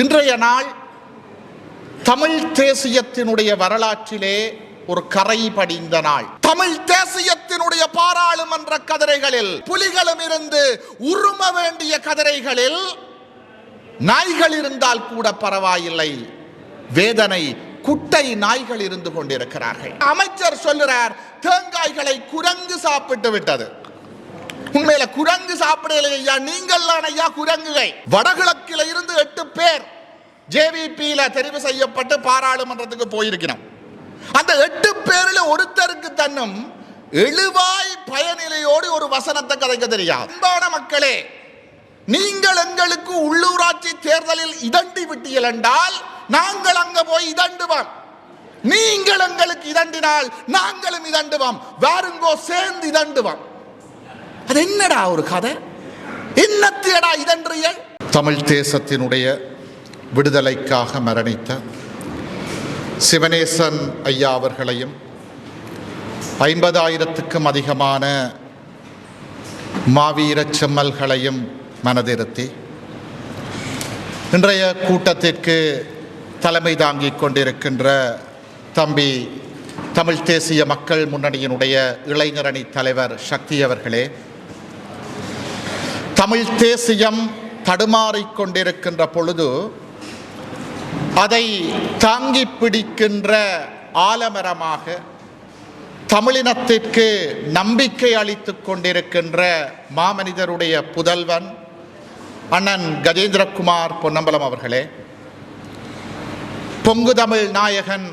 இன்றைய நாள் தமிழ் தேசியத்தினுடைய வரலாற்றிலே ஒரு கரை படிந்த நாள். தமிழ் தேசியத்தினுடைய பாராளுமன்ற கதிரைகளில் புலிகளும் இருந்து உரும வேண்டிய கதிரைகளில் நாய்கள் இருந்தால் கூட பரவாயில்லை. வேதனை குட்டை நாய்கள் இருந்து கொண்டிருக்கிறார்கள். அமைச்சர் சொல்லுறார் தேங்காய்களை குரங்கு சாப்பிட்டு விட்டது. உண்மையில குரங்கு சாப்பிடல ஐயா நீங்கள் ஐயா குரங்குகை வடகிழக்கில இருந்து எட்டு பேர் ஜேவிபியில தெரிவு செய்யப்பட்டு பாராளுமன்றத்துக்கு போயிருக்கிறோம் அந்த எட்டு பேரில் ஒருத்தருக்கு தன்னும் எழுவாய் பயனிலையோடு ஒரு வசனத்தை கதைக்க தெரியாது அன்பான மக்களே நீங்கள் எங்களுக்கு உள்ளூராட்சி தேர்தலில் இதண்டி விட்டீர்கள் என்றால் நாங்கள் அங்க போய் இதண்டுவோம். நீங்கள் எங்களுக்கு இதண்டினால் நாங்களும் இதண்டுவோம். வாருங்கோ சேர்ந்து இதண்டுவோம். அது என்னடா ஒரு கதை? என்னத்தியடா இதன்றியல் தமிழ் தேசத்தினுடைய விடுதலைக்காக மரணித்த சிவனேசன் ஐயா அவர்களையும் ஐம்பதாயிரத்துக்கும் அதிகமான மாவீரச் செம்மல்களையும் மனதிருத்தி இன்றைய கூட்டத்திற்கு தலைமை தாங்கிக் கொண்டிருக்கின்ற தம்பி தமிழ் தேசிய மக்கள் முன்னணியினுடைய இளைஞரணி தலைவர் சக்தி அவர்களே தமிழ் தேசியம் தடுமாறிக்கொண்டிருக்கின்ற பொழுது அதை தாங்கி பிடிக்கின்ற ஆலமரமாக தமிழினத்திற்கு நம்பிக்கை அளித்து கொண்டிருக்கின்ற மாமனிதருடைய புதல்வன் அண்ணன் கஜேந்திரகுமார் பொன்னம்பலம் அவர்களே பொங்கு தமிழ் நாயகன்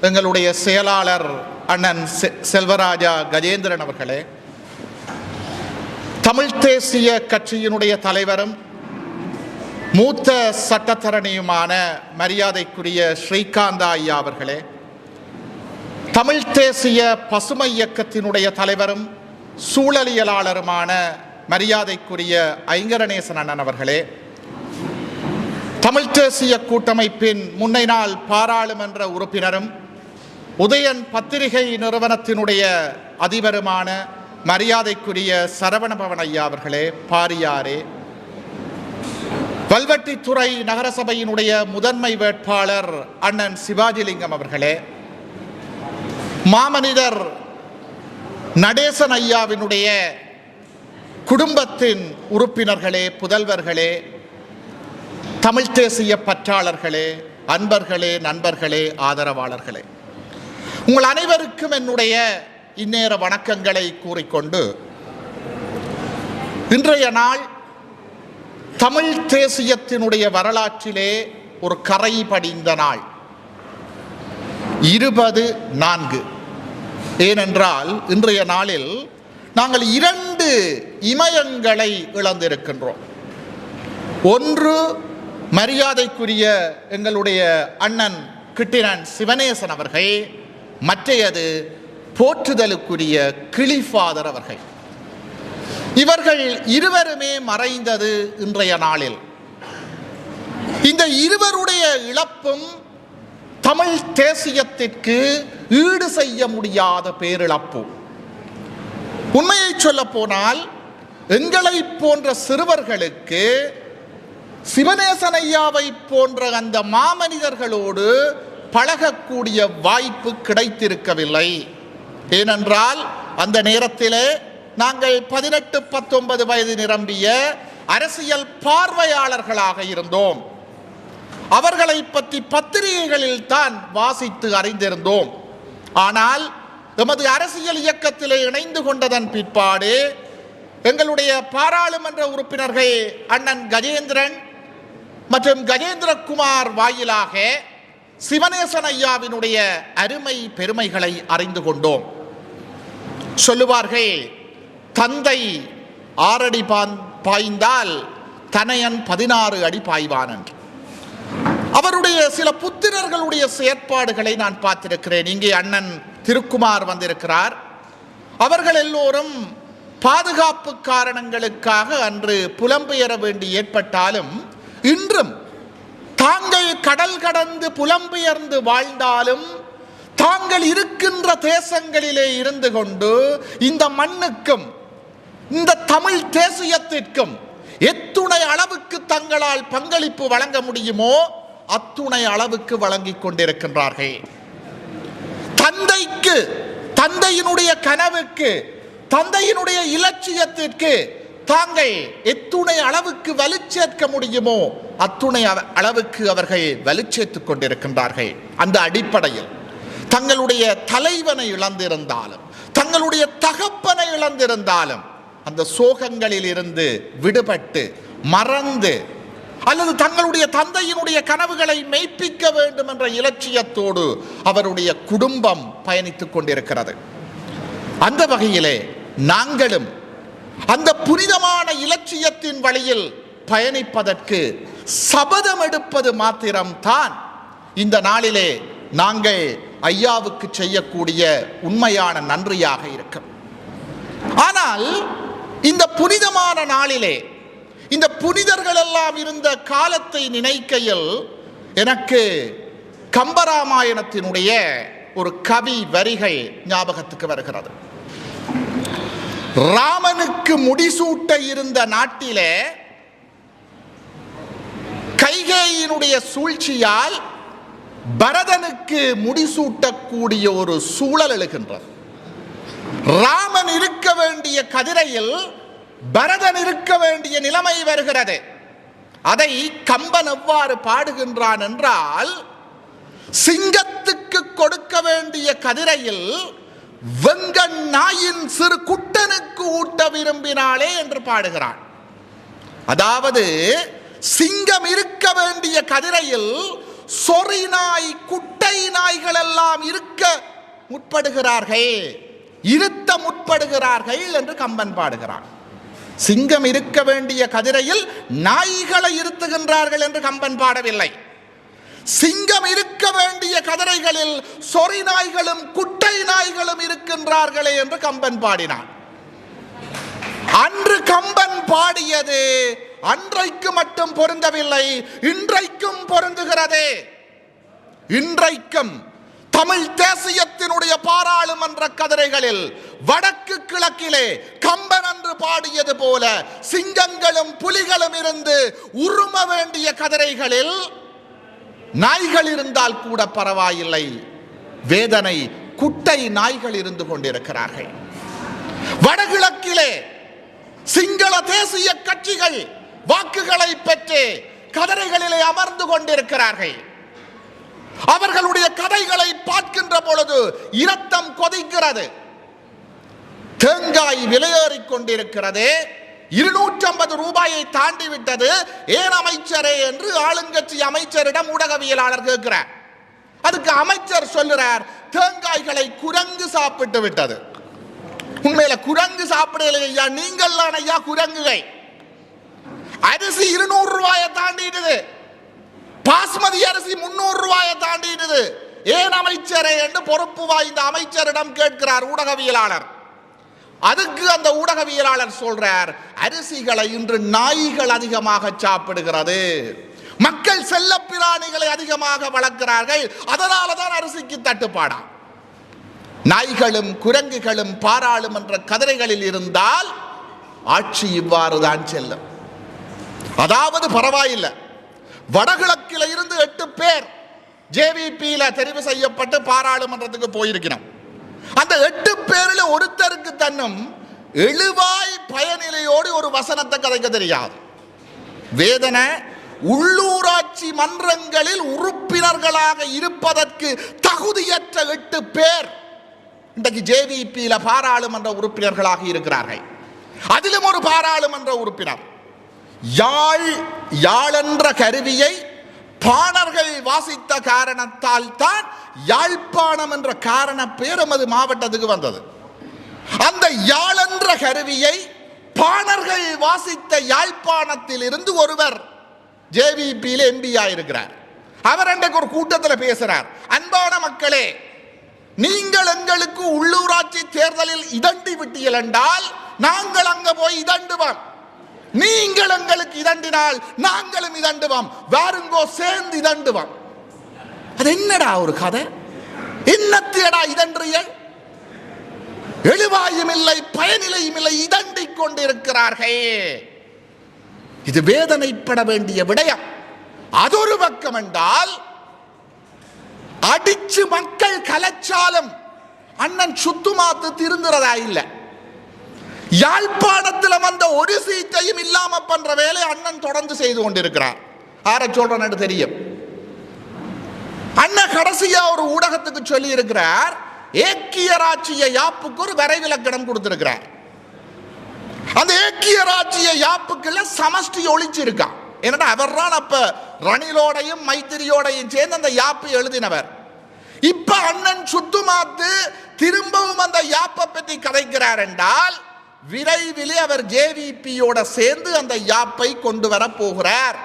எங்களுடைய செயலாளர் அண்ணன் செ- செல்வராஜா கஜேந்திரன் அவர்களே தமிழ் தேசிய கட்சியினுடைய தலைவரும் மூத்த சட்டத்தரணியுமான மரியாதைக்குரிய ஸ்ரீகாந்தா ஐயா அவர்களே தமிழ் தேசிய பசுமை இயக்கத்தினுடைய தலைவரும் சூழலியலாளருமான மரியாதைக்குரிய ஐங்கரணேசன் அண்ணன் அவர்களே தமிழ் தேசிய கூட்டமைப்பின் முன்னை நாள் பாராளுமன்ற உறுப்பினரும் உதயன் பத்திரிகை நிறுவனத்தினுடைய அதிபருமான மரியாதைக்குரிய சரவணபவன் ஐயா அவர்களே பாரியாரே. வல்வெட்டித்துறை நகரசபையினுடைய முதன்மை வேட்பாளர் அண்ணன் சிவாஜிலிங்கம் அவர்களே மாமனிதர் நடேசன் ஐயாவினுடைய குடும்பத்தின் உறுப்பினர்களே புதல்வர்களே தமிழ் தேசிய பற்றாளர்களே அன்பர்களே நண்பர்களே ஆதரவாளர்களே. உங்கள் அனைவருக்கும் என்னுடைய இந்நேர வணக்கங்களை கூறிக்கொண்டு இன்றைய நாள் தமிழ் தேசியத்தினுடைய வரலாற்றிலே ஒரு கரை படிந்த நாள். இருபது நான்கு. ஏனென்றால் இன்றைய நாளில் நாங்கள் இரண்டு இமயங்களை இழந்திருக்கின்றோம். ஒன்று மரியாதைக்குரிய எங்களுடைய அண்ணன் கிட்டினன் சிவனேசன் அவர்கள் மற்றையது போற்றுதலுக்குரிய கிளிஃபாதர் அவர்கள். இவர்கள் இருவருமே மறைந்தது இன்றைய நாளில். இந்த இருவருடைய இழப்பும் தமிழ் தேசியத்திற்கு ஈடு செய்ய முடியாத பேரிழப்பு. உண்மையை சொல்ல போனால் எங்களை போன்ற சிறுவர்களுக்கு சிவநேசன் போன்ற அந்த மாமனிதர்களோடு பழகக்கூடிய வாய்ப்பு கிடைத்திருக்கவில்லை. ஏனென்றால் அந்த நேரத்திலே நாங்கள் பதினெட்டு பத்தொன்பது வயது நிரம்பிய அரசியல் பார்வையாளர்களாக இருந்தோம். அவர்களை பற்றி பத்திரிகைகளில் தான் வாசித்து அறிந்திருந்தோம். ஆனால் எமது அரசியல் இயக்கத்திலே இணைந்து கொண்டதன் பிற்பாடு எங்களுடைய பாராளுமன்ற உறுப்பினர்கள் அண்ணன் கஜேந்திரன் மற்றும் கஜேந்திரகுமார் வாயிலாக சிவனேசன் ஐயாவினுடைய அருமை பெருமைகளை அறிந்து கொண்டோம். சொல்லுவார்கள் தந்தை ஆறடி பான் பாய்ந்தால் தனையன் பதினாறு அடி பாய்வான் என்று. அவருடைய சில புத்திரர்களுடைய செயற்பாடுகளை நான் பார்த்திருக்கிறேன். இங்கே அண்ணன் திருக்குமார் வந்திருக்கிறார். அவர்கள் எல்லோரும் பாதுகாப்பு காரணங்களுக்காக அன்று புலம்பெயர வேண்டி ஏற்பட்டாலும் இன்றும் தாங்கள் கடல் கடந்து புலம்பெயர்ந்து வாழ்ந்தாலும் தாங்கள் இருக்கின்ற தேசங்களிலே இருந்து கொண்டு இந்த மண்ணுக்கும் இந்த தமிழ் தேசியத்திற்கும் எத்துணை அளவுக்கு தங்களால் பங்களிப்பு வழங்க முடியுமோ அத்துணை அளவுக்கு வழங்கிக் கொண்டிருக்கின்றார்கள். தந்தைக்கு தந்தையினுடைய கனவுக்கு தந்தையினுடைய இலட்சியத்திற்கு தாங்கள் எத்துணை அளவுக்கு வலுச்சேர்க்க முடியுமோ அத்துணை அளவுக்கு அவர்கள் வலுச்சேர்த்துக் கொண்டிருக்கின்றார்கள். அந்த அடிப்படையில் தங்களுடைய தலைவனை இழந்திருந்தாலும் தங்களுடைய தகப்பனை இழந்திருந்தாலும் அந்த சோகங்களில் இருந்து விடுபட்டு மறந்து அல்லது தங்களுடைய தந்தையினுடைய கனவுகளை மெய்ப்பிக்க வேண்டும் என்ற இலட்சியத்தோடு அவருடைய குடும்பம் பயணித்துக் கொண்டிருக்கிறது. அந்த வகையிலே நாங்களும் அந்த புனிதமான இலட்சியத்தின் வழியில் பயணிப்பதற்கு சபதம் எடுப்பது மாத்திரம்தான். இந்த நாளிலே நாங்கள் ஐயாவுக்கு செய்யக்கூடிய உண்மையான நன்றியாக இருக்கும். ஆனால் இந்த புனிதமான நாளிலே இந்த புனிதர்கள் எல்லாம் இருந்த காலத்தை நினைக்கையில் எனக்கு கம்பராமாயணத்தினுடைய ஒரு கவி வரிகள் ஞாபகத்துக்கு வருகிறது. ராமனுக்கு முடிசூட்ட இருந்த நாட்டிலே கைகேயினுடைய சூழ்ச்சியால் பரதனுக்கு முடிசூட்டக்கூடிய ஒரு சூழல் எழுகின்றது. ராமன் இருக்க வேண்டிய கதிரையில் பரதன் இருக்க வேண்டிய நிலைமை வருகிறது. அதை கம்பன் எவ்வாறு பாடுகின்றான் என்றால் சிங்கத்துக்கு கொடுக்க வேண்டிய கதிரையில் வெங்கன் நாயின் சிறு விரும்பினாளே என்று பாடுகிறான் அதாவது சிங்கம் இருக்க வேண்டிய கதிரையில் சொறி நாய் குட்டை நாய்கள் எல்லாம் இருக்க முற்படுகிறார்கள். இருத்த முற்படுகிறார்கள் என்று கம்பன் பாடுகிறான். சிங்கம் இருக்க வேண்டிய கதிரையில் நாய்களை இருத்துகின்றார்கள் என்று கம்பன் பாடவில்லை. சிங்கம் இருக்க வேண்டிய கதிரைகளில் சொறி நாய்களும் குட்டை நாய்களும் இருக்கின்றார்களே என்று கம்பன் பாடினான். அன்று கம்பன் பாடியது அன்றைக்கு மட்டும் பொருந்தவில்லை இன்றைக்கும் பொருந்துகிறது. இன்றைக்கும் தமிழ் தேசியத்தினுடைய பாராளுமன்ற கதிரைகளில் வடக்கு கிழக்கிலே கம்பன் அன்று பாடியது போல சிங்கங்களும் புலிகளும் இருந்து உரும வேண்டிய கதிரைகளில் நாய்கள் இருந்தால் கூட பரவாயில்லை. வேதனை குட்டை நாய்கள் இருந்து கொண்டிருக்கிறார்கள். வடகிழக்கிலே சிங்கள தேசிய கட்சிகள் வாக்குகளை பெற்று கதரைகளிலே அமர்ந்து கொண்டிருக்கிறார்கள். அவர்களுடைய கதைகளை பார்க்கின்ற பொழுது இரத்தம் கொதிக்கிறது. தேங்காய் விலையேறிக் கொண்டிருக்கிறது. இருநூற்றி ஐம்பது ரூபாயை தாண்டி விட்டது ஏன் அமைச்சரே என்று ஆளுங்கட்சி அமைச்சரிடம் ஊடகவியலாளர் கேட்கிறார். அதுக்கு அமைச்சர் சொல்லுறார் தேங்காய்களை குரங்கு சாப்பிட்டு விட்டது. உண்மையில குரங்கு சாப்பிடல ஐயா நீங்கள் ஐயா குரங்குகை அரிசி இருநூறு ரூபாயை தாண்டிடுது பாஸ்மதி அரிசி முன்னூறு ரூபாயை தாண்டிடுது ஏன் அமைச்சரே என்று பொறுப்பு வாய்ந்த அமைச்சரிடம் கேட்கிறார் ஊடகவியலாளர். அதுக்கு அந்த ஊடகவியலாளர் சொல்றார் அரிசிகளை இன்று நாய்கள் அதிகமாக சாப்பிடுகிறது. மக்கள் செல்ல பிராணிகளை அதிகமாக வளர்க்கிறார்கள். அதனால தான் அரிசிக்கு தட்டுப்பாடா. நாய்களும் குரங்குகளும் பாராளுமன்ற கதிரைகளில் இருந்தால் ஆட்சி இவ்வாறு தான் செல்லும். அதாவது பரவாயில்லை. வடகிழக்கில் இருந்து எட்டு பேர் ஜேவிபியில தெரிவு செய்யப்பட்டு பாராளுமன்றத்துக்கு போயிருக்கிறோம் அந்த எட்டு பேரில் ஒருத்தருக்கு தன்னும் எழுவாய் பயனிலையோடு ஒரு வசனத்தை கதைக்க தெரியாது. வேதனை உள்ளூராட்சி மன்றங்களில் உறுப்பினர்களாக இருப்பதற்கு தகுதியற்ற எட்டு பேர் இன்றைக்கு ஜேவிபியில் பாராளுமன்ற உறுப்பினர்களாக இருக்கிறார்கள். அதிலும் ஒரு பாராளுமன்ற உறுப்பினர். யாழ் யாழென்ற கருவியை பாணர்கள் வாசித்த காரணத்தால் தான் யாழ்ப்பாணம் என்ற காரண பேர் எமது மாவட்டத்துக்கு வந்தது. அந்த யாழென்ற கருவியை பாணர்கள் வாசித்த யாழ்ப்பாணத்தில் இருந்து ஒருவர் ஜேவிபியில் எம்பி இருக்கிறார். அவர் அன்றைக்கு ஒரு கூட்டத்தில் பேசுகிறார் அன்பான மக்களே நீங்கள் எங்களுக்கு உள்ளூராட்சி தேர்தலில் இதண்டி விட்டீர்கள் என்றால் நாங்கள் அங்க போய் இதண்டுவோம். நீங்கள் எங்களுக்கு இதண்டினால் நாங்களும் இதண்டுவோம். வாருங்கோ சேர்ந்து இதண்டுவோம். அது என்னடா ஒரு கதை? என்னத்தியடா இதன்றியல்? எழுவாயும் இல்லை பயனிலையும் இல்லை இதண்டிக் கொண்டிருக்கிறார்கள். இது வேதனைப்பட வேண்டிய விடயம். அதொரு பக்கம் என்றால் அடிச்சு மக்கள் கலைச்சாலும் அண்ணன் சுத்துமாத்து திருந்துறதா இல்லை. யாழ்ப்பாணத்தில் வந்த ஒரு சீட்டையும் இல்லாம பண்ற வேலை அண்ணன் தொடர்ந்து செய்து கொண்டிருக்கிறார். ஆர சொல்றேன்னு தெரியும். அண்ணன் கடைசியா ஒரு ஊடகத்துக்கு சொல்லி இருக்கிறார் ஏக்கிய ராட்சிய யாப்புக்கு ஒரு வரைவிலக்கணம் கொடுத்திருக்கிறார். அந்த ஏக்கியராட்சிய யாப்புக்குள்ள சமஷ்டி ஒழிச்சிருக்கான். என்னடா அவர் தான் அப்ப ரணிலோடையும் மைத்திரியோடையும் சேர்ந்து அந்த யாப்பு எழுதினவர். இப்ப அண்ணன் சுத்துமாத்து திரும்பவும் அந்த யாப்பை பற்றி கதைக்கிறார் என்றால் விரைவிலே அவர் ஜேவிபியோட சேர்ந்து அந்த யாப்பை கொண்டு வர போகிறார்.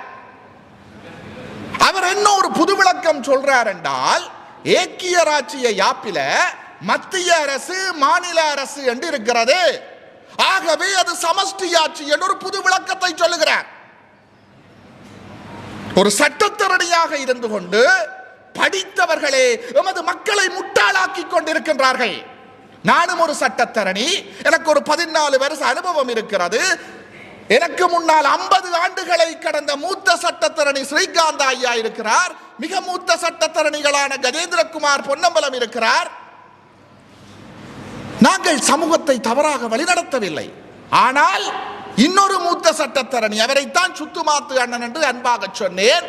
அவர் என்ன ஒரு புது விளக்கம் சொல்றார் என்றால் ஏக்கிய ராட்சிய யாப்பில மத்திய அரசு மாநில அரசு என்று இருக்கிறது. ஆகவே அது சமஷ்டி ஆட்சி என்று ஒரு புது விளக்கத்தை சொல்லுகிறார். ஒரு சட்டத்தரணியாக இருந்து கொண்டு படித்தவர்களே எமது மக்களை முட்டாளாக்கி கொண்டிருக்கின்றார்கள். நானும் ஒரு சட்டத்தரணி எனக்கு ஒரு பதினாலு வருஷ அனுபவம் இருக்கிறது. எனக்கு முன்னால் ஐம்பது ஆண்டுகளை கடந்த மூத்த சட்டத்தரணி ஸ்ரீகாந்த் ஐயா இருக்கிறார். மிக மூத்த சட்டத்தரணிகளான கஜேந்திரகுமார் பொன்னம்பலம் இருக்கிறார். நாங்கள் சமூகத்தை தவறாக வழிநடத்தவில்லை. ஆனால் இன்னொரு மூத்த சட்டத்தரணி அவரைத்தான் சுத்துமாத்து அண்ணன் என்று அன்பாக சொன்னேன்.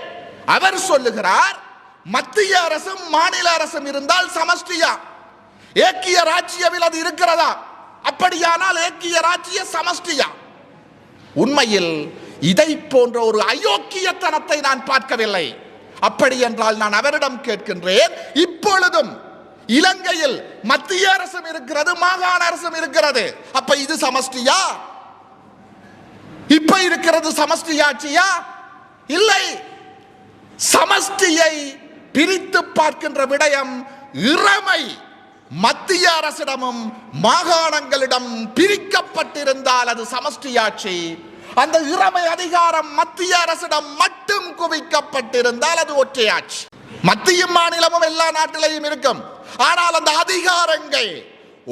அவர் சொல்லுகிறார் மத்திய அரசும் மாநில அரசும் இருந்தால் சமஷ்டியா? ஏக்கிய ராஜ்யவில் அது இருக்கிறதா? அப்படியானால் ஏக்கிய ராஜ்ய சமஷ்டியா? உண்மையில் இதை போன்ற ஒரு அயோக்கியத்தனத்தை நான் பார்க்கவில்லை. அப்படி என்றால் நான் அவரிடம் கேட்கின்றேன் இப்பொழுதும் இலங்கையில் மத்திய அரசும் இருக்கிறது மாகாண அரசும் இருக்கிறது. அப்ப இது சமஷ்டியா? இருக்கிறது சமஷ்டி ஆட்சியா இல்லை. சமஷ்டியை பிரித்து பார்க்கின்ற விடயம் இறமை. மத்திய அரசிடமும் மாகாணங்களிடம் பிரிக்கப்பட்டிருந்தால் அது சமஷ்டி ஆட்சி அந்த இறமை அதிகாரம் மத்திய அரசிடம் மட்டும் குவிக்கப்பட்டிருந்தால் அது ஒற்றையாட்சி. மத்திய மாநிலமும் எல்லா நாட்டிலையும் இருக்கும். ஆனால் அந்த அதிகாரங்கள்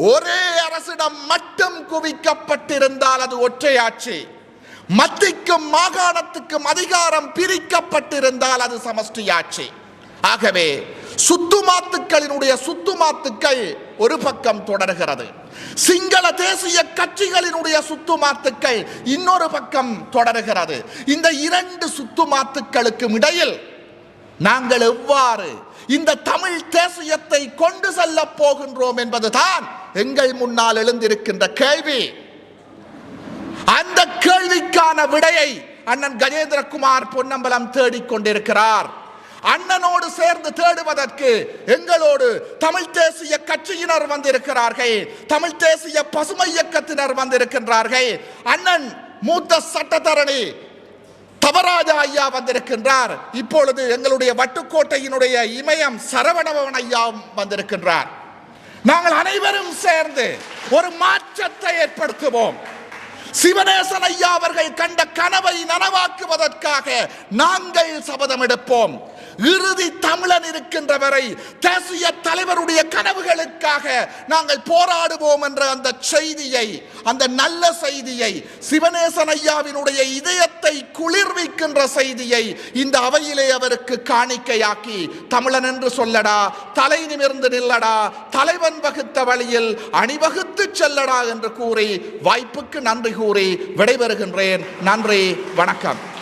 ஒரே அரசிடம் மட்டும் குவிக்கப்பட்டிருந்தால் அது ஒற்றையாட்சி. மத்திக்கும் மாகாணத்துக்கும் அதிகாரம் பிரிக்கப்பட்டிருந்தால் அது சமஷ்டியாட்சி ஆகவே சுத்துமாத்துக்களினுடைய சுத்துமாத்துக்கள் ஒரு பக்கம் தொடர்கிறது. சிங்கள தேசிய கட்சிகளினுடைய சுத்துமாத்துக்கள் இன்னொரு பக்கம் தொடர்கிறது. இந்த இரண்டு சுத்துமாத்துக்களுக்கும் இடையில் நாங்கள் எவ்வாறு இந்த தமிழ் தேசியத்தை கொண்டு செல்ல போகின்றோம் என்பதுதான் எங்கள் முன்னால் எழுந்திருக்கின்ற கேள்வி. அந்த கேள்விக்கான விடையை அண்ணன் கஜேந்திரகுமார் பொன்னம்பலம் தேடிக்கொண்டிருக்கிறார். அண்ணனோடு சேர்ந்து தேடுவதற்கு எங்களோடு தமிழ் தேசிய கட்சியினர் வந்திருக்கிறார்கள். தமிழ் தேசிய பசுமை இயக்கத்தினர் வந்திருக்கின்றார்கள். அண்ணன் மூத்த சட்டத்தரணி தவராஜா ஐயா வந்திருக்கின்றார். இப்பொழுது எங்களுடைய வட்டுக்கோட்டையினுடைய இமயம் சரவணபவன் ஐயா வந்திருக்கின்றார். நாங்கள் அனைவரும் சேர்ந்து ஒரு மாற்றத்தை ஏற்படுத்துவோம். சிவநேசன் ஐயா அவர்கள் கண்ட கனவை நனவாக்குவதற்காக நாங்கள் சபதம் எடுப்போம். இறுதி தமிழன் இருக்கின்ற வரை தேசிய தலைவருடைய கனவுகளுக்காக நாங்கள் போராடுவோம் என்ற அந்த செய்தியை அந்த நல்ல செய்தியை சிவநேசன் ஐயாவினுடைய இதயத்தை குளிர்விக்கின்ற செய்தியை இந்த அவையிலே அவருக்கு காணிக்கையாக்கி தமிழன் என்று சொல்லடா தலை நிமிர்ந்து நில்லடா தலைவன் வகுத்த வழியில் அணிவகுத்து செல்லடா என்று கூறி வாய்ப்புக்கு நன்றி கூறி விடைபெறுகின்றேன். நன்றி வணக்கம்.